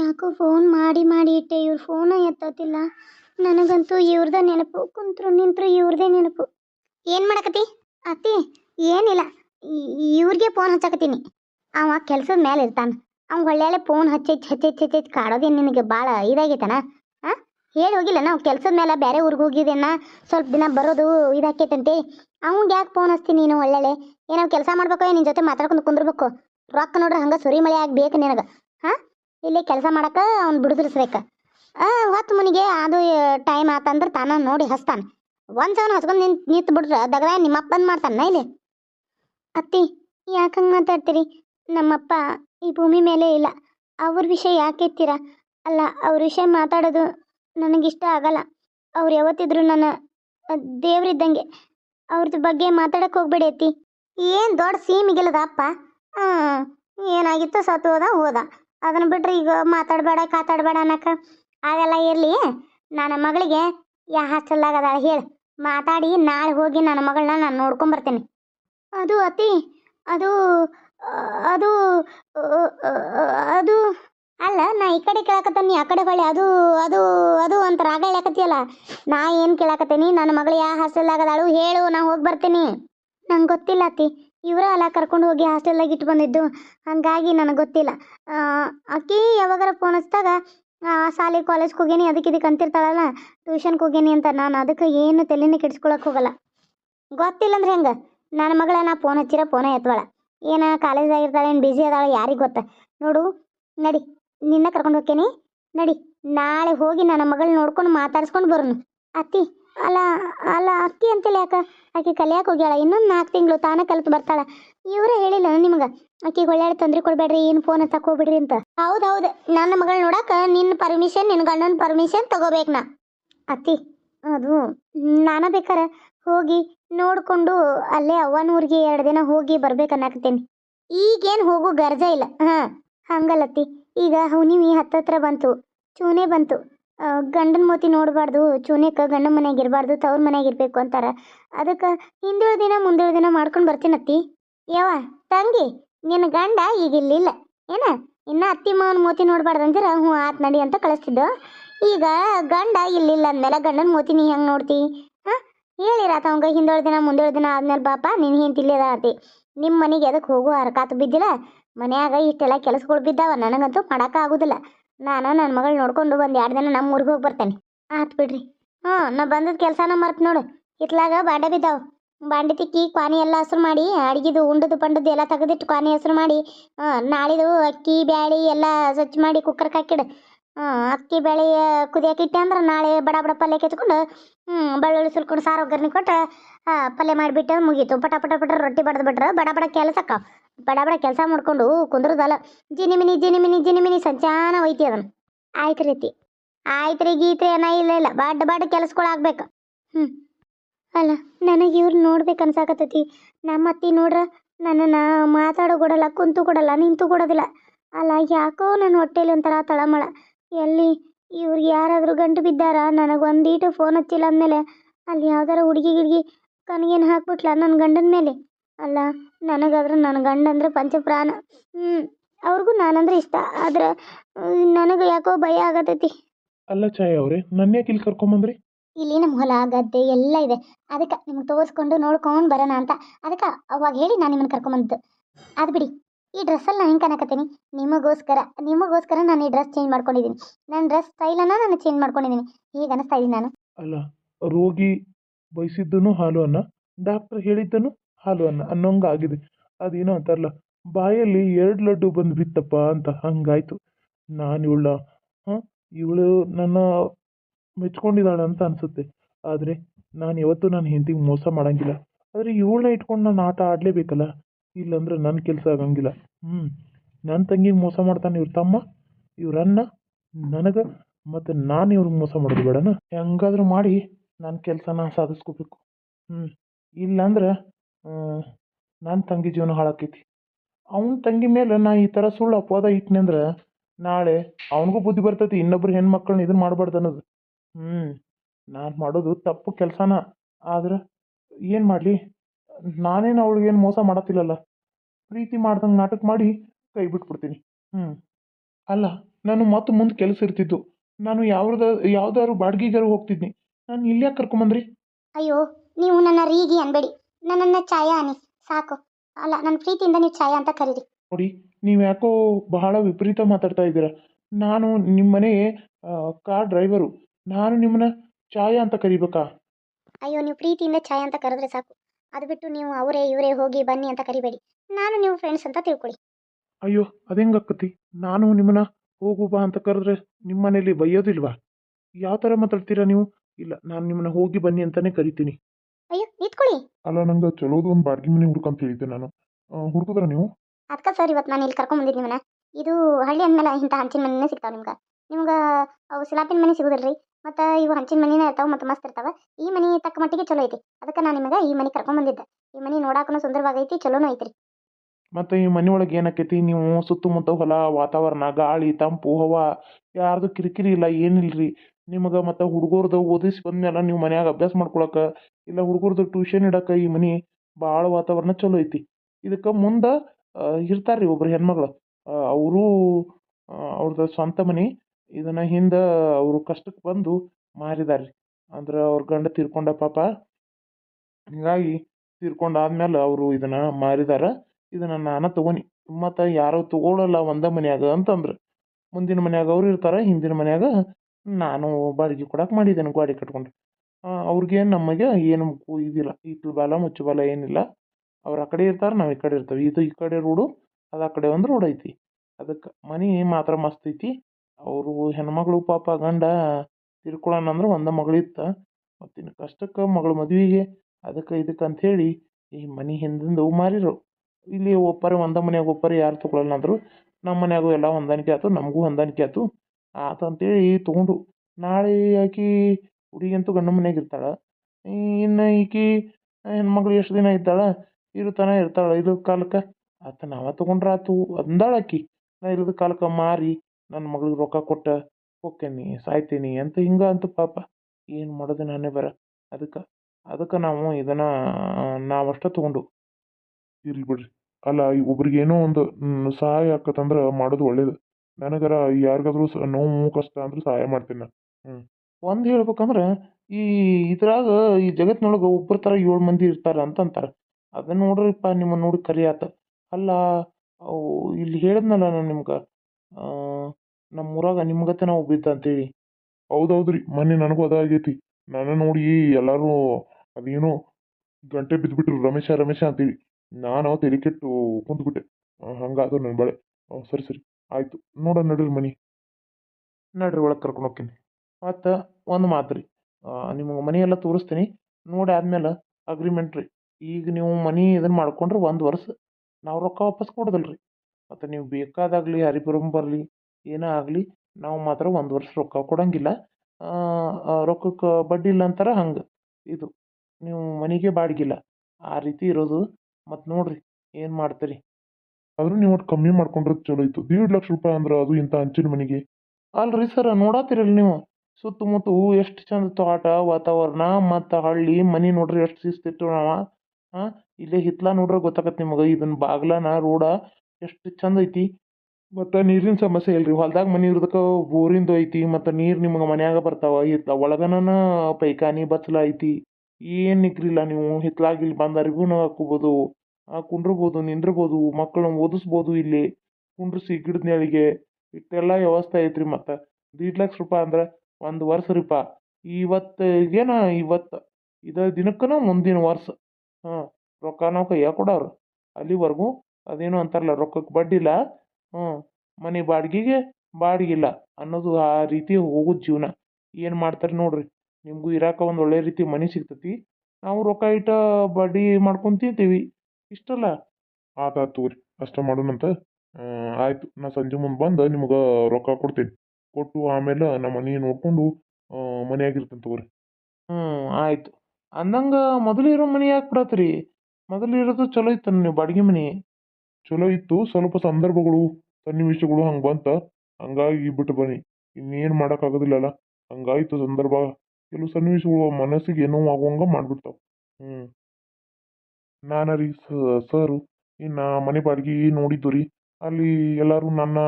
ಯಾಕೋ ಫೋನ್ ಮಾಡಿ ಮಾಡಿ ಇಟ್ಟೆ, ಇವ್ರ ಫೋನ್ ಎತ್ತತ್ತಿಲ್ಲ. ನನಗಂತೂ ಇವ್ರದ ನೆನಪು, ಕುಂತ್ರು ನಿಂತ್ರು ಇವ್ರದೇ ನೆನಪು. ಏನು ಮಾಡಕತ್ತಿ? ಅತ್ತಿ, ಏನಿಲ್ಲ. ಇವ್ರಿಗೆ ಫೋನ್ ಹಚ್ಚಕತ್ತೀನಿ. ಅವ ಕೆಲ್ಸದ ಮೇಲೆ ಇರ್ತಾನೆ. ಅವ್ನು ಒಳ್ಳೆ ಫೋನ್ ಹಚ್ಚೈತ್ ಹಚ್ಚೈತ್ ಹಚ್ಚೈತ್ ಕಾಡೋದೇನು ನಿನಗೆ ಭಾಳ ಇದಾಗೈತನ? ಹಾಂ ಹೇಳಿ ಹೋಗಿಲ್ಲ, ನಾವು ಕೆಲ್ಸದ ಮೇಲೆ ಬೇರೆ ಊರಿಗೆ ಹೋಗಿದ್ದೇನ? ಸ್ವಲ್ಪ ದಿನ ಬರೋದು ಇದಾಕೈತಂತೆ. ಅವ್ನಿಗೆ ಯಾಕೆ ಫೋನ್ ಹಚ್ತೀನಿ ನೀನು ಒಳ್ಳೆ ಏನೋ ಕೆಲಸ ಮಾಡ್ಬೇಕು ನಿನ್ನ ಜೊತೆ ಮಾತಾಡ್ಕೊಂಡು ಕುಂದ್ರಬೇಕು? ರೊಕ್ಕ ನೋಡ್ರಿ ಹಂಗೆ ಸುರಿ ಮಳೆ ಆಗ್ಬೇಕು ನಿನಗೆ. ಹಾಂ ಇಲ್ಲಿ ಕೆಲಸ ಮಾಡಕ್ಕೆ ಅವ್ನು ಆ, ಹೊತ್ತು ಮುನಿಗೆ ಅದು ಟೈಮ್ ಆತಂದ್ರೆ ತಾನ ನೋಡಿ ಹಚ್ತಾನೆ ಒಂದು ಸವನ ಹಚ್ಕೊಂಡು ನಿಂತು ನಿಂತು ಬಿಡ್ರ ದಗದ ನಿಮ್ಮಪ್ಪ ಬಂದು ಮಾಡ್ತಾನ ಇಲ್ಲಿ. ಅತ್ತಿ, ಯಾಕೆ ಹಂಗೆ ಮಾತಾಡ್ತೀರಿ? ನಮ್ಮಪ್ಪ ಈ ಭೂಮಿ ಮೇಲೆ ಇಲ್ಲ. ಅವ್ರ ವಿಷಯ ಯಾಕೆ ಎತ್ತೀರ? ಅಲ್ಲ, ಅವ್ರ ವಿಷಯ ಮಾತಾಡೋದು ನನಗಿಷ್ಟ ಆಗಲ್ಲ. ಅವ್ರು ಯಾವತ್ತಿದ್ರು ನನ್ನ ದೇವ್ರಿದ್ದಂಗೆ. ಅವ್ರದ್ದು ಬಗ್ಗೆ ಮಾತಾಡಕ್ಕೆ ಹೋಗ್ಬೇಡಿ ಅತ್ತಿ. ಏನು ದೊಡ್ಡ ಸೀಮಿಗಿಲ್ಲದ ಅಪ್ಪ ಆ, ಏನಾಗಿತ್ತು ಸತ್ತು ಹೋದ ಹೋದ. ಅದನ್ನ ಬಿಟ್ರೆ ಈಗ ಮಾತಾಡಬೇಡ, ಕಾತಾಡಬೇಡ ಅನ್ನಕ ಅದೆಲ್ಲ ಇರಲಿ. ನನ್ನ ಮಗಳಿಗೆ ಯಾ ಹಾಸ್ಟೆಲ್ದಾಗ ಹೇಳಿ. ಮಾತಾಡಿ, ನಾಳೆ ಹೋಗಿ ನನ್ನ ಮಗಳನ್ನ ನಾನು ನೋಡ್ಕೊಂಬರ್ತೀನಿ ಅದು ಅತಿ ಅದು ಅದು ಅದು, ಅಲ್ಲ, ನಾ ಈ ಕಡೆ ಕೇಳಕತ್ತೀನಿ, ಆ ಕಡೆ ಹೊಳೆ ಅದು ಅದು ಅದು ಅಂತ ರಾಗ ಹೇಳಕತ್ತಿಯಲ್ಲ, ನಾ ಏನು ಕೇಳಕತ್ತೀನಿ, ನನ್ನ ಮಗಳು ಯಾ ಹಾಸ್ಟೆಲ್ದಾಗ ಹೇಳು, ನಾ ಹೋಗಿ ಬರ್ತೀನಿ. ನಂಗೆ ಗೊತ್ತಿಲ್ಲ ಅತ್ತಿ. ಇವರ ಅಲ್ಲ ಕರ್ಕೊಂಡು ಹೋಗಿ ಹಾಸ್ಟೆಲ್ದಾಗ ಇಟ್ಟು ಬಂದಿದ್ದು. ಹಾಗಾಗಿ ನನಗೆ ಗೊತ್ತಿಲ್ಲ. ಅಕ್ಕಿ ಯಾವಾಗಾರ ಫೋನ್ ಹಚ್ಚಿದಾಗ ಶಾಲೆ ಕಾಲೇಜ್ಗೆ ಹೋಗೇನಿ ಅದಕ್ಕೆ ಇದಕ್ಕೆ ಅಂತಿರ್ತಾಳಲ್ಲ ಟ್ಯೂಷನ್ಗೆ ಹೋಗೇನಿ ಅಂತ ನಾನು ಅದಕ್ಕೆ ಏನು ತಲೆನೇ ಕೆಡಿಸ್ಕೊಳಕ್ಕೆ ಹೋಗಲ್ಲ. ಗೊತ್ತಿಲ್ಲ ಅಂದ್ರೆ ಹೆಂಗೆ? ನನ್ನ ಮಗಳ ನಾ ಫೋನ್ ಹಚ್ಚಿರ ಫೋನ ಎತ್ತವಾಳ. ಏನ ಕಾಲೇಜ್ದಾಗ ಇರ್ತಾಳೆ, ಏನು ಬಿಸಿ ಅದಾಳೆ, ಯಾರಿಗೆ ಗೊತ್ತ? ನೋಡು, ನಡಿ, ನಿನ್ನ ಕರ್ಕೊಂಡು ಹೋಗ್ತೇನೆ ನಡಿ, ನಾಳೆ ಹೋಗಿ ನನ್ನ ಮಗಳು ನೋಡ್ಕೊಂಡು ಮಾತಾಡ್ಸ್ಕೊಂಡು ಬರೋನು. ಅತ್ತಿ ಅಲ್ಲ ಅಲ್ಲ ಅಕ್ಕಿ ಅಂತೇಳಿ ಯಾಕ? ಆಕೆ ಕಲಿಯಾಕೆ ಹೋಗ್ಯಾಳ. ಇನ್ನೊಂದು ನಾಲ್ಕು ತಿಂಗಳು ತಾನೇ ಕಲಿತು ಬರ್ತಾಳೆ. ಇವರೇ ಹೇಳಿಲ್ಲ ನಿಮ್ಗೆ. ಆಕಿಗೆ ಒಳ್ಳೆ ತೊಂದರೆ ಕೊಡಬೇಡ್ರಿ ಏನು ಫೋನ್ ಹಚ್ಚಕ್ಕೆ ಹೋಗ್ಬಿಡ್ರಿ ಅಂತ. ಹೌದು ಹೌದು. ನನ್ನ ಮಗಳು ನೋಡಕ್ಕೆ ನಿನ್ನ ಪರ್ಮಿಷನ್ ನಿನ್ನ ಗಂಡನ ಪರ್ಮಿಷನ್ ತಗೋಬೇಕು ನಾ. ಅತ್ತಿ ಅದು ನಾನು ಬೇಕಾರೆ? ಹೋಗಿ ನೋಡಿಕೊಂಡು ಅಲ್ಲೇ ಅವ್ವನೂರಿಗೆ ಎರಡು ದಿನ ಹೋಗಿ ಬರ್ಬೇಕನ್ನಾಕತ್ತೀನಿ ಈಗೇನು ಹೋಗು ಗರ್ಜ ಇಲ್ಲ. ಹಾಂ ಹಂಗಲ್ಲತ್ತಿ. ಈಗ ಹುಣ್ಣಿಮೆ ಹತ್ತತ್ರ ಬಂತು. ಚೂನೆ ಬಂತು. ಗಂಡನ ಮೋತಿ ನೋಡಬಾರ್ದು, ಚೂನೆಕ ಗಂಡನ ಮನೆಯಾಗ ಇರಬಾರ್ದು, ತವ್ರ ಮನೆಯಾಗ ಇರಬೇಕು ಅಂತಾರ. ಅದಕ್ಕೆ ಹಿಂದುಳ ದಿನ ಮುಂದುಳ ದಿನ ಮಾಡ್ಕೊಂಡು ಬರ್ತೀನತ್ತಿ ಯವ್ವ, ತಂಗಿ ನಿನ್ನ ಗಂಡ ಈಗ ಇಲ್ಲಿಲ್ಲ. ಏನ? ಇನ್ನ ಅತ್ತಿ ಮಾವನ ಮೋತಿ ನೋಡಬಾರ್ದು ಅಂದ್ರೆ, ಹ್ಞೂ ಆತ್ ನಡಿ ಅಂತ ಕಳಿಸ್ತಿದ್ದು. ಈಗ ಗಂಡ ಇಲ್ಲಿಲ್ಲ ಅಂದಮೇಲೆ ಗಂಡನ ಮೋತಿ ನೀ ಹೆಂಗೆ ನೋಡ್ತಿ? ಹಾಂ? ಹೇಳಿರಾತ ಅವಂಗ ಹಿಂದೋಳ ದಿನ ಮುಂದೋಳ ದಿನ ಆದ್ಮೇಲೆ ಬಾಪ, ನೀನು ಹಿಂತ ಇಲ್ಲದ ಆತಿ ನಿಮ್ಮ ಮನೆಗೆ ಎದಕ್ಕೆ ಹೋಗು, ಹರಕಾತು ಬಿದ್ದಿಲ್ಲ. ಮನ್ಯಾಗ ಇಷ್ಟೆಲ್ಲ ಕೆಲಸಗಳು ಬಿದ್ದಾವ, ನನಗಂತೂ ಮಾಡೋಕ್ಕಾಗೋದಿಲ್ಲ ನಾನು ನನ್ನ ಮಗಳು ನೋಡ್ಕೊಂಡು ಒಂದು ಎರಡು ದಿನ ನಮ್ಮ ಊರಿಗೆ ಹೋಗಿ ಬರ್ತೇನೆ. ಆತು ಬಿಡ್ರಿ. ಹ್ಞೂ, ನಾ ಬಂದದ ಕೆಲಸನ ಮರ್ತು ನೋಡು. ಇತ್ಲಾಗ ಬಾಂಡೆ ಬಿದ್ದಾವೆ. ಬಾಂಡೆ ತಿಕ್ಕಿ ಕ್ವಾನಿ ಎಲ್ಲ ಹಸ್ರು ಮಾಡಿ, ಅಡಿಗೆದು, ಉಂಡದು, ಪಂಡದು ಎಲ್ಲ ತೆಗೆದಿಟ್ಟು ಕ್ವಾನಿ ಹಸ್ರು ಮಾಡಿ ನಾಳಿದು ಅಕ್ಕಿ, ಬ್ಯಾಳಿ ಎಲ್ಲ ಸ್ವಚ್ಛ ಮಾಡಿ ಕುಕ್ಕರ್ಗೆ ಹಾಕಿಡು. ಹಾಂ ಅಕ್ಕಿ ಬೇಳೆ ಕುದಿಯಕ್ಕೆ ಇಟ್ಟೆ ಅಂದ್ರೆ ನಾಳೆ ಬಡ ಬಡ ಪಲ್ಯ ಕೆತ್ಕೊಂಡು ಹ್ಞೂ, ಬೆಳ್ಳುಳ್ಳಿ ಸುಲ್ಕೊಂಡು ಸಾರು ಒಗ್ಗರಣೆ ಕೊಟ್ಟು ಪಲ್ಯ ಮಾಡಿಬಿಟ್ಟು ಮುಗೀತು. ಪಟ ಪಟ ಪಟ ರೊಟ್ಟಿ ಬಡ್ದು ಬಿಟ್ರೆ ಬಡ ಬಡ ಕೆಲಸಕ್ಕ ಬಡ ಬಡ ಕೆಲಸ ಮಾಡ್ಕೊಂಡು ಕುಂದ್ರದಲ್ಲ. ಜಿನಿಮಿನಿ ಜಿನಿಮಿನಿ ಜಿನಿಮಿನಿ ಸಂಚಾನ ಒಯ್ತಿ ಅದನ್ನು. ಆಯ್ತು ರೀತಿ. ಆಯ್ತು ರೀ ಗೀತ್ರಿ ಏನ ಇಲ್ಲ ಇಲ್ಲ. ಬಡ್ ಬಡ ಕೆಲಸಗಳು ಆಗ್ಬೇಕು. ಹ್ಞೂ ಅಲ್ಲ, ನನಗೆ ಇವ್ರು ನೋಡ್ಬೇಕು ಅನ್ಸಾಕತ್ತೈತಿ. ನಮ್ಮ ಅತ್ತಿ ನೋಡ್ರ ನನ್ನನ್ನು ಮಾತಾಡೋ ಕೊಡಲ್ಲ, ಕುಂತು ಕೊಡಲ್ಲ, ನಿಂತು ಕೊಡೋದಿಲ್ಲ. ಅಲ್ಲ, ಯಾಕೋ ನನ್ನ ಹೊಟ್ಟೆಲಿ ಒಂಥರ ತಳಮಳ. ಎಲ್ಲಿ ಇವ್ರಿಗೆ ಯಾರಾದರೂ ಗಂಟು ಬಿದ್ದಾರ, ನನಗೆ ಒಂದೀಟು ಫೋನ್ ಹಚ್ಚಿಲ್ಲ ಅಂದಮೇಲೆ, ಅಲ್ಲಿ ಯಾವ್ದಾರ ಹುಡುಗಿ ಗಿಡ್ಗಿ ಕಣ್ಗೇನು ಹಾಕ್ಬಿಟ್ಲ ನನ್ನ ಗಂಡನ ಮೇಲೆ? ಅಲ್ಲ ನನಗಾದ್ರೆ ನನ್ನ ಗಂಡ ಅಂದ್ರೆ ಪಂಚಪ್ರಾಣ. ಹ್ಞೂ ಅವ್ರಿಗೂ ನಾನಂದ್ರೆ ಇಷ್ಟ. ಆದ್ರೆ ನನಗೆ ಯಾಕೋ ಭಯ ಆಗತೈತಿ. ಅಲ್ಲ ಛಾಯಾ ಅವರೇ ನನ್ನ ಯಾಕೆ ಇಲ್ಲಿ ಕರ್ಕೊಂಬಂದ್ರಿ ಇಲ್ಲಿ ನಮ್ಮ ಹೊಲ ಗದ್ದೆ ಎಲ್ಲ ಇದೆ. ಅದಕ್ಕೆ ನಿಮ್ಗೆ ತೋರಿಸ್ಕೊಂಡು ನೋಡ್ಕೊಂಡು ಬರೋಣ ಅಂತ. ಅದಕ್ಕೆ ಅವಾಗ ಹೇಳಿ ನಾನು ನಿಮ್ಮನ್ನು ಕರ್ಕೊಂಬಂದು ಅದು ಬಿಡಿ ಈ ಡ್ರೆಸ್ಸಲ್ಲಿ ನಾನು ಹೆಂಗೆ ಕಾಣಕತ್ತೀನಿ? ನಿಮಗೋಸ್ಕರ ನಿಮಗೋಸ್ಕರ ನಾನು ಈ ಡ್ರೆಸ್ ಚೇಂಜ್ ಮಾಡ್ಕೊಂಡಿದ್ದೀನಿ ನನ್ನ ಡ್ರೆಸ್ ಸ್ಟೈಲನ್ನು ನಾನು ಚೇಂಜ್ ಮಾಡ್ಕೊಂಡಿದ್ದೀನಿ ಹೀಗೆ ಅನಿಸ್ತಾ ಇದ್ದೀನಿ ನಾನು? ಅಲ್ಲ ರೋಗಿ ಬಯಸಿದ್ದನು ಹಾಲು ಅನ್ನ. ಡಾಕ್ಟರ್ ಹೇಳಿದ್ದನು? ಹಾಲು ಅನ್ನ ಅನ್ನೋಂಗೆ ಆಗಿದೆ ಅದೇನೋ ಅಂತಾರಲ್ಲ, ಬಾಯಲ್ಲಿ ಎರಡು ಲಡ್ಡು ಬಂದು ಬಿತ್ತಪ್ಪ ಅಂತ ಹಂಗಾಯ್ತು. ನಾನು ಇವಳ ಹಾಂ, ಇವಳು ನನ್ನ ಮೆಚ್ಕೊಂಡಿದ್ದಾಳೆ ಅಂತ ಅನಿಸುತ್ತೆ. ಆದರೆ ನಾನು ಯಾವತ್ತೂ ನನ್ನ ಹೆಂಡತಿಗೆ ಮೋಸ ಮಾಡೋಂಗಿಲ್ಲ. ಆದರೆ ಇವಳನ್ನ ಇಟ್ಕೊಂಡು ನಾನು ಆಟ ಆಡಲೇಬೇಕಲ್ಲ? ಇಲ್ಲಂದ್ರೆ ನನ್ನ ಕೆಲಸ ಆಗಂಗಿಲ್ಲ. ಹ್ಞೂ ನನ್ನ ತಂಗಿಗೆ ಮೋಸ ಮಾಡ್ತಾನೆ ಇವ್ರ ತಮ್ಮ ಇವ್ರನ್ನ ನನಗೆ, ಮತ್ತು ನಾನು ಇವ್ರಿಗೆ ಮೋಸ ಮಾಡೋದು ಬೇಡನ? ಹೆಂಗಾದ್ರೂ ಮಾಡಿ ನನ್ನ ಕೆಲಸನ ಸಾಧಿಸ್ಕೋಬೇಕು. ಹ್ಞೂ ಇಲ್ಲಾಂದ್ರೆ ನನ್ನ ತಂಗಿ ಜೀವನ ಹಾಳಾಕೈತಿ. ಅವ್ನ ತಂಗಿ ಮೇಲೆ ನಾ ಈ ಥರ ಸುಳ್ಳು ಅಪವಾದ ಇಟ್ನೆ ಅಂದ್ರೆ ನಾಳೆ ಅವನಿಗೂ ಬುದ್ಧಿ ಬರ್ತೈತಿ, ಇನ್ನೊಬ್ರು ಹೆಣ್ಮಕ್ಳನ್ನ ಇದನ್ನ ಮಾಡಬಾರ್ದು ಅನ್ನೋದು. ಹ್ಞೂ ನಾನು ಮಾಡೋದು ತಪ್ಪು ಕೆಲಸನ. ಆದ್ರೆ ಏನು ಮಾಡಲಿ? ನಾನೇನು ಅವಳಿಗೇನು ಮೋಸ ಮಾಡತ್ತಿಲ್ಲಲ್ಲ? ಪ್ರೀತಿ ಮಾಡ್ದಂಗೆ ನಾಟಕ ಮಾಡಿ ಕೈ ಬಿಟ್ಬಿಡ್ತೀನಿ. ಹ್ಞೂ ಅಲ್ಲ, ನಾನು ಮತ್ತೆ ಮುಂದೆ ಕೆಲಸ ಇರ್ತಿದ್ದು. ನಾನು ಯಾವ್ದ ಯಾವ್ದಾದ್ರು ಬಾಡಿಗೆಗಾರು ಹೋಗ್ತಿದ್ನಿ. ನಾನು ಇಲ್ಲೇ ಕರ್ಕೊಂಬಂದ್ರಿ? ಅಯ್ಯೋ, ನೀವು ನನ್ನ ರೀಗಿ ಅನ್ಬೇಡಿ. ನನ್ನನ್ನು ಛಾಯಾ ಅನಿ ಸಾಕು. ಅಲ್ಲ ನನ್ನ ಪ್ರೀತಿಯಿಂದ ನೀವು ಛಾಯಾ ಅಂತ ಕರೀರಿ. ನೋಡಿ ನೀವು ಯಾಕೋ ಬಹಳ ವಿಪರೀತ ಮಾತಾಡ್ತಾ ಇದ್ದೀರಾ? ನಾನು ನಿಮ್ಮನೆ ಕಾರ್ ಡ್ರೈವರು ನಾನು ನಿಮ್ಮನ್ನ ಛಾಯಾ ಅಂತ ಕರಿಬೇಕಾ? ಅಯ್ಯೋ ನೀವು ಪ್ರೀತಿಯಿಂದ ಛಾಯಾ ಅಂತ ಕರೆದ್ರೆ ಸಾಕು. ಅದು ಬಿಟ್ಟು ನೀವು ಅವರೇ ಇವರೇ ಹೋಗಿ ಬನ್ನಿ ಅಂತ ಕರಿಬೇಡಿ. ನಾನು ನೀವು ಫ್ರೆಂಡ್ಸ್ ಅಂತ ತಿಳ್ಕೊಳ್ಳಿ. ಅಯ್ಯೋ ಅದೇಂಗಾಕತಿ ನಾನು ನಿಮ್ಮನ್ನ ಹೋಗು ಬಾ ಅಂತ ಕರೆದ್ರೆ ನಿಮ್ಮ ಮನೇಲಿ ಬೈಯೋದಿಲ್ವಾ ಯಾವ ಥರ ಮಾತಾಡ್ತೀರಾ ನೀವು? ಇಲ್ಲ ನಾನು ನಿಮ್ಮನ್ನ ಹೋಗಿ ಬನ್ನಿ ಅಂತಾನೆ ಕರಿತೀನಿ. ನಿಂತ್ಕೊಳ್ಳಿ. ಅಲ್ಲ ನಂಗೆ ಚಲೋದು ಒಂದು ಬಾಡಿಗೆ ಮನೆ ಹುಡ್ಕಂತ ಹೇಳಿದ್ದೆ ನಾನು. ಹುಡ್ಕಿದ್ರ ನೀವು? ಅದಕ್ಕೆ ಸರ್ ಇವತ್ತು ನಾನು ಇಲ್ಲಿ ಕರ್ಕೊಂಬಂದಿದ್ದು ನಿಮ್ಮನ್ನ. ಇದು ಹಳ್ಳಿ ಅಂದಮೇಲೆ ಇಂಥ ಹಂಚಿನ ಮನೆನೇ ಸಿಗ್ತಾವೆ ನಿಮ್ಗೆ. ನಿಮ್ಗೆ ಅವು ಸಿಲಾಪಿನ ಮನೆ ಸಿಗೋದಿಲ್ಲ ರೀ ಮತ್ತು ಇವು ಹಂಚಿನ ಮನೆನೇ ಇರ್ತಾವೆ ಮತ್ತು ಮಸ್ತ್ ಇರ್ತಾವೆ. ಈ ಮನೆ ತಕ್ಕ ಮಟ್ಟಿಗೆ ಚಲೋ ಐತಿ. ಅದಕ್ಕೆ ನಾನು ನಿಮಗೆ ಈ ಮನೆ ಕರ್ಕೊಂಬಂದಿದ್ದೆ ಈ ಮನೆ ನೋಡಾಕೂ ಸುಂದರವಾಗೈತಿ ಚಲೋನೂ ಐತ್ರಿ. ಮತ್ತು ಈ ಮನೆ ಒಳಗೆ ಏನಾಕೈತಿ? ನೀವು ಸುತ್ತಮುತ್ತ ಹೊಲ ವಾತಾವರಣ ಗಾಳಿ ತಂಪು ಹವಾ ಯಾರ್ದು ಕಿರಿಕಿರಿ ಇಲ್ಲ ಏನಿಲ್ರಿ? ನಿಮಗೆ ಮತ್ತು ಹುಡುಗರ್ದು ಓದಿಸಿ ಬಂದ್ಮೇಲೆ ನೀವು ಮನ್ಯಾಗ ಅಭ್ಯಾಸ ಮಾಡ್ಕೊಳಕ್ಕೆ ಇಲ್ಲ ಹುಡುಗರ್ದು ಟ್ಯೂಷನ್ ಇಡಕ್ಕೆ ಈ ಮನೆ ಭಾಳ ವಾತಾವರಣ ಚಲೋ ಐತಿ. ಇದಕ್ಕೆ ಮುಂದೆ ಇರ್ತಾರೆ ರೀ ಒಬ್ರು ಹೆಣ್ಮಗಳು. ಅವರು ಅವ್ರದ್ದು ಸ್ವಂತ ಮನೆ, ಇದನ್ನು ಹಿಂದೆ ಅವರು ಕಷ್ಟಕ್ಕೆ ಬಂದು ಮಾರಿದಾರೆ ರೀ ಅಂದ್ರೆ ಅವ್ರ ಗಂಡ ತೀರ್ಕೊಂಡ ಪಾಪ. ಹೀಗಾಗಿ ತೀರ್ಕೊಂಡಾದ್ಮೇಲೆ ಅವರು ಇದನ್ನು ಮಾರಿದಾರ. ಇದನ್ನು ನಾನು ತೊಗೊನಿ ಮತ್ತು ಯಾರೂ ತೊಗೊಳಲ್ಲ ಒಂದೇ ಮನ್ಯಾಗ ಅಂತಂದ್ರೆ ಮುಂದಿನ ಮನ್ಯಾಗ ಅವ್ರು ಇರ್ತಾರೆ, ಹಿಂದಿನ ಮನ್ಯಾಗ ನಾನು ಬಾಡಿಗೆ ಕೊಡಕ್ಕೆ ಮಾಡಿದ್ದೇನೆ, ಗಾಡಿ ಕಟ್ಕೊಂಡು. ಅವ್ರಿಗೆ ನಮಗೆ ಏನು ಇದಿಲ್ಲ. ಹಿತ್ಲು ಬಾಲ, ಮುಚ್ಚು ಬಾಲ ಏನಿಲ್ಲ. ಅವ್ರು ಆ ಕಡೆ ಇರ್ತಾರೆ, ನಾವು ಈ ಕಡೆ ಇರ್ತೇವೆ. ಇದು ಈ ಕಡೆ ರೋಡು, ಅದು ಆ ಕಡೆ ಒಂದು ರೋಡ್ ಐತಿ. ಅದಕ್ಕೆ ಮನೆ ಮಾತ್ರ ಮಸ್ತ್ ಐತಿ. ಅವರು ಹೆಣ್ಮಗಳು, ಪಾಪ, ಗಂಡ ತೀರ್ಕೊಳ್ಳೋಣ ಅಂದ್ರೆ ಮಗಳಿತ್ತ ಮಗಳಿತ್ತು ಮತ್ತಿನ್ನು ಕಷ್ಟಕ್ಕೆ ಮಗಳ ಮದುವೆಗೆ. ಅದಕ್ಕೆ ಇದಕ್ಕೆ ಅಂಥೇಳಿ, ಈ ಮನೆ ಹಿಂದಿಂದು ಮಾರಿರು. ಇಲ್ಲಿ ಒಬ್ಬರೇ, ಒಂದೇ ಮನೆಯಾಗ ಒಬ್ಬರೇ ಯಾರು ತಗೊಳ್ಳಲ್ಲ ಅಂದರು ನಮ್ಮ ಮನೆಯಾಗೂ ಎಲ್ಲ ಹೊಂದಾಣಿಕೆ ಆಯ್ತು ನಮಗೂ ಹೊಂದಾಣಿಕೆ ಆಯ್ತು ಆತು ಅಂತೇಳಿ ತೊಗೊಂಡು, ನಾಳೆ ಆಕಿ ಹುಡುಗಿ ಅಂತೂ ಗಂಡನ ಮನ್ಯಾಗ ಇರ್ತಾಳೆ. ಇನ್ನು ಈಕಿ ಹೆಣ್ಮಗಳು ಎಷ್ಟು ದಿನ ಇದ್ದಾಳೆ? ಇರುತನ ಇರ್ತಾಳೆ. ಇದು ಕಾಲಕ್ಕೆ ಆತ ನಾವ ತೊಗೊಂಡ್ರೆ ಆತು ಅಂದಾಳ ಆಕಿ. ನಾ ಇಲ್ಲದ ಕಾಲಕ್ಕೆ ಮಾರಿ, ನನ್ನ ಮಗಳಿಗೆ ರೊಕ್ಕ ಕೊಟ್ಟ, ಹೋಕ್ಕೇನಿ, ಸಾಯ್ತೀನಿ ಅಂತ ಹಿಂಗೆ ಅಂತ ಪಾಪ. ಏನು ಮಾಡೋದು ನಾನೇ ಬರ ಅದಕ್ಕೆ ಅದಕ್ಕೆ ನಾವು ಇದನ್ನು ನಾವಷ್ಟೇ ತೊಗೊಂಡು. ಇರ್ಲಿ ಬಿಡ್ರಿ. ಅಲ್ಲ ಒಬ್ರಿಗೇನೋ ಒಂದು ಸಹಾಯ ಆಕತ್ತಂದ್ರೆ ಮಾಡೋದು ಒಳ್ಳೇದು. ನನಗರ ಯಾರಿಗಾದ್ರೂ ಸ ನೋವು ಕಷ್ಟ ಅಂದ್ರೆ ಸಹಾಯ ಮಾಡ್ತೀನಿ ನಾನು. ಹ್ಞೂ ಒಂದು ಹೇಳ್ಬೇಕಂದ್ರೆ, ಈ ಇದ್ರಾಗ ಈ ಜಗತ್ತಿನೊಳಗೆ ಒಬ್ಬರ ಥರ ಏಳು ಮಂದಿ ಇರ್ತಾರೆ ಅಂತ ಅಂತಾರೆ ಅದನ್ನ ನೋಡ್ರಿಪ್ಪ ನಿಮ್ಮನ್ನು ನೋಡಿ ಕರಿ ಆತ ಅಲ್ಲ ಇಲ್ಲಿ ಹೇಳಿದ್ನಲ್ಲ ನಾನು ನಿಮ್ಗೆ ನಮ್ಮ ಊರಾಗ ನಿಮ್ಗತೆ ನಾವು ಬಿದ್ದ ಅಂತೇಳಿ. ಹೌದೌದ್ರಿ, ಮೊನ್ನೆ ನನಗೂ ಅದಾಗೈತಿ ನಾನು ನೋಡಿ ಎಲ್ಲರೂ ಅದೇನೋ ಗಂಟೆ ಬಿದ್ದುಬಿಟ್ರು ರಮೇಶ ರಮೇಶ ಅಂತೀವಿ ನಾನು ತಲೆ ಕೆಟ್ಟು ಕುಂತ್ಬಿಟ್ಟೆ. ಹಂಗಾದ್ರು ನನ್ನ ಬಳೆ. ಸರಿ ಸರಿ. ಆಯಿತು, ನೋಡ ನಡ್ರಿ ಮನೆ. ನಡ್ರಿ ಒಳಗೆ ಕರ್ಕೊಂಡು ಹೋಗ್ತೀನಿ. ಮತ್ತು ಒಂದು ಮಾತು ರೀ. ನಿಮಗೆ ಎಲ್ಲ ತೋರಿಸ್ತೀನಿ. ನೋಡಿ ಆದ್ಮೇಲೆ ಅಗ್ರಿಮೆಂಟ್ ರೀ. ಈಗ ನೀವು ಮನೆ ಇದನ್ನು ಮಾಡ್ಕೊಂಡ್ರೆ ಒಂದು ವರ್ಷ ನಾವು ರೊಕ್ಕ ವಾಪಸ್ ಕೊಡೋದಿಲ್ಲ ರೀ ಮತ್ತು ನೀವು ಬೇಕಾದಾಗಲಿ ಹರಿಬರಂ ಬರಲಿ, ಏನೇ ಆಗಲಿ, ನಾವು ಮಾತ್ರ ಒಂದು ವರ್ಷ ರೊಕ್ಕ ಕೊಡೋಂಗಿಲ್ಲ. ರೊಕ್ಕಕ್ಕೆ ಬಡ್ಡಿ ಇಲ್ಲ ಅಂತಾರೆ ಹಂಗೆ. ಇದು, ನೀವು ಮನೆಗೆ ಬಾಡಿಗಿಲ್ಲ. ಆ ರೀತಿ ಇರೋದು. ಮತ್ತು ನೋಡಿರಿ, ಏನು ಮಾಡ್ತೀರಿ? ಆದ್ರೂ ನೀವು ಒಟ್ಟು ಕಮ್ಮಿ ಮಾಡ್ಕೊಂಡ್ರೆ ಚಲೋ ಇತ್ತು. ದೇಡ್ ಲಕ್ಷ ರೂಪಾಯಿ ಅಂದ್ರೆ ಅದು ಇಂಥ ಹಂಚಿನ ಮನೆಗೆ. ಅಲ್ರಿ ಸರ್ ನೋಡತ್ತೀರಲ್ಲ ನೀವು. ಸುತ್ತಮುತ್ತ ಎಷ್ಟು ಚಂದ ತೋಟ, ವಾತಾವರಣ ಮತ್ತು ಹಳ್ಳಿ ಮನೆ ನೋಡ್ರಿ ಎಷ್ಟು ಶಿಸ್ತಿತ್ತು ನಾವ. ಹಾಂ ಇಲ್ಲೇ ಹಿತ್ಲ ನೋಡ್ರೆ ಗೊತ್ತಾಗತ್ತೆ ನಿಮಗೆ ಇದನ್ನ ಬಾಗ್ಲನ, ರೋಡ ಎಷ್ಟು ಚಂದ ಐತಿ. ಮತ್ತು ನೀರಿನ ಸಮಸ್ಯೆ ಇಲ್ರಿ. ಹೊಲ್ದಾಗ ಮನೆ ಇರೋದಕ್ಕೆ ಬೋರಿಂದು ಐತಿ ಮತ್ತು ನೀರು ನಿಮ್ಗೆ ಮನ್ಯಾಗ ಬರ್ತಾವ. ಹಿತ್ಲ ಒಳಗನ ಪೈಖಾನಿ ಬಚ್ಚಲ ಐತಿ. ಏನು ನಿಗ್ರಿಲ್ಲ ನೀವು. ಹಿತ್ಲಾಗ ಇಲ್ಲಿ ಬಂದರಿಗೂ ಹಾಕ್ಕೋಬೋದು. ಕುಂಡ್ರಬೋದು, ನಿಂದ್ರಬೋದು, ಮಕ್ಕಳನ್ನ ಓದಿಸ್ಬೋದು ಇಲ್ಲಿ. ಕುಂಡ್ರಿಸಿ ಗಿಡದ ನೆಳಿಗೆ ಇಷ್ಟೆಲ್ಲ ವ್ಯವಸ್ಥೆ ಐತ್ರಿ ಮತ್ತು. ದೀಡ್ ಲಕ್ಷ ರೂಪಾಯಿ ಅಂದ್ರೆ ಒಂದು ವರ್ಷ ರೀಪ. ಇವತ್ತು ಏನ ಇವತ್ತು, ಇದೇ ದಿನಕ್ಕನ ಮುಂದಿನ ವರ್ಷ. ಹಾಂ, ರೊಕ್ಕ ನಾವು ಕೈಯಾಗ ಕೊಡೋರು ಅಲ್ಲಿವರೆಗೂ ಅದೇನು ಅಂತಾರಲ್ಲ ರೊಕ್ಕಕ್ಕೆ ಬಡ್ಡಿ ಇಲ್ಲ. ಹ್ಞೂ ಮನೆ ಬಾಡಿಗೆಗೆ ಬಾಡಿಗೆ ಇಲ್ಲ ಅನ್ನೋದು ಆ ರೀತಿ ಹೋಗೋದು ಜೀವನ. ಏನು ಮಾಡ್ತಾರೆ ನೋಡ್ರಿ, ನಿಮಗೂ ಇರಾಕ ಒಂದು ಒಳ್ಳೆ ರೀತಿ ಮನೆ ಸಿಗ್ತೈತಿ. ನಾವು ರೊಕ್ಕ ಇಟ್ಟ ಬಡ್ಡಿ ಮಾಡ್ಕೊಂಡು ಇಷ್ಟಲ್ಲ. ಆತಾತು ತಗೋರಿ ಅಷ್ಟ ಮಾಡೋಣಂತ ಆಯಿತು ನಾ ಸಂಜೆ ಮುಂದೆ ಬಂದು ನಿಮ್ಗೆ ರೊಕ್ಕ ಕೊಡ್ತೀನಿ. ಕೊಟ್ಟು ಆಮೇಲೆ ನಮ್ಮ ಮನೆ ನೋಡಿಕೊಂಡು ಮನೆಯಾಗಿರ್ತೀನಿ ತಗೋರಿ ಹ್ಞೂ ಆಯಿತು. ಅಂದಂಗೆ ಮೊದಲಿರೋ ಮನೆ ಯಾಕೆ ಬಿಡತ್ರಿ? ಮೊದಲಿರೋದು ಚಲೋ ಇತ್ತು ನೀವು ಬಾಡಿಗೆ ಮನೆ? ಚಲೋ ಇತ್ತು ಸ್ವಲ್ಪ ಸಂದರ್ಭಗಳು ಸನ್ನಿವೇಶಗಳು ಹಂಗೆ ಬಂತ. ಹಂಗಾಗಿ ಬಿಟ್ಟು ಬನ್ನಿ. ಇನ್ನೇನು ಮಾಡೋಕ್ಕಾಗೋದಿಲ್ಲಲ್ಲ ಹಂಗಾಯ್ತು ಸಂದರ್ಭ. ಕೆಲವು ಸನ್ನಿವೇಶಗಳು ಮನಸ್ಸಿಗೆ ಏನೋ ಆಗುವಂಗೆ ಮಾಡ್ಬಿಡ್ತಾವೆ. ಹ್ಞೂ ನಾನು ರೀ ಸರು, ಇನ್ನು ಮನೆ ಬಾಡಿಗೆ ನೋಡಿದ್ದು ರೀ. ಅಲ್ಲಿ ಎಲ್ಲರೂ ನನ್ನ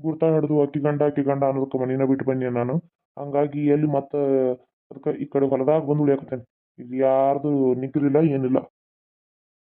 ಗುರ್ತ ಹಿಡಿದು ಅತಿ ಗಂಡ ಗಂಡ ಅನ್ನೋದಕ್ಕೆ ಮನೇನ ಬಿಟ್ಟು ಬಂದೆ ನಾನು. ಹಂಗಾಗಿ ಎಲ್ಲಿ ಮತ್ತೆ ಅದಕ್ಕೆ ಈ ಕಡೆ ಹೊಲದಾಗ ಬಂದು ಉಳಿಯಾಕತ್ತೇನೆ. ಇಲ್ಲಿ ಯಾರ್ದು ನಿಗ್ರಿಲ್ಲ, ಏನಿಲ್ಲ.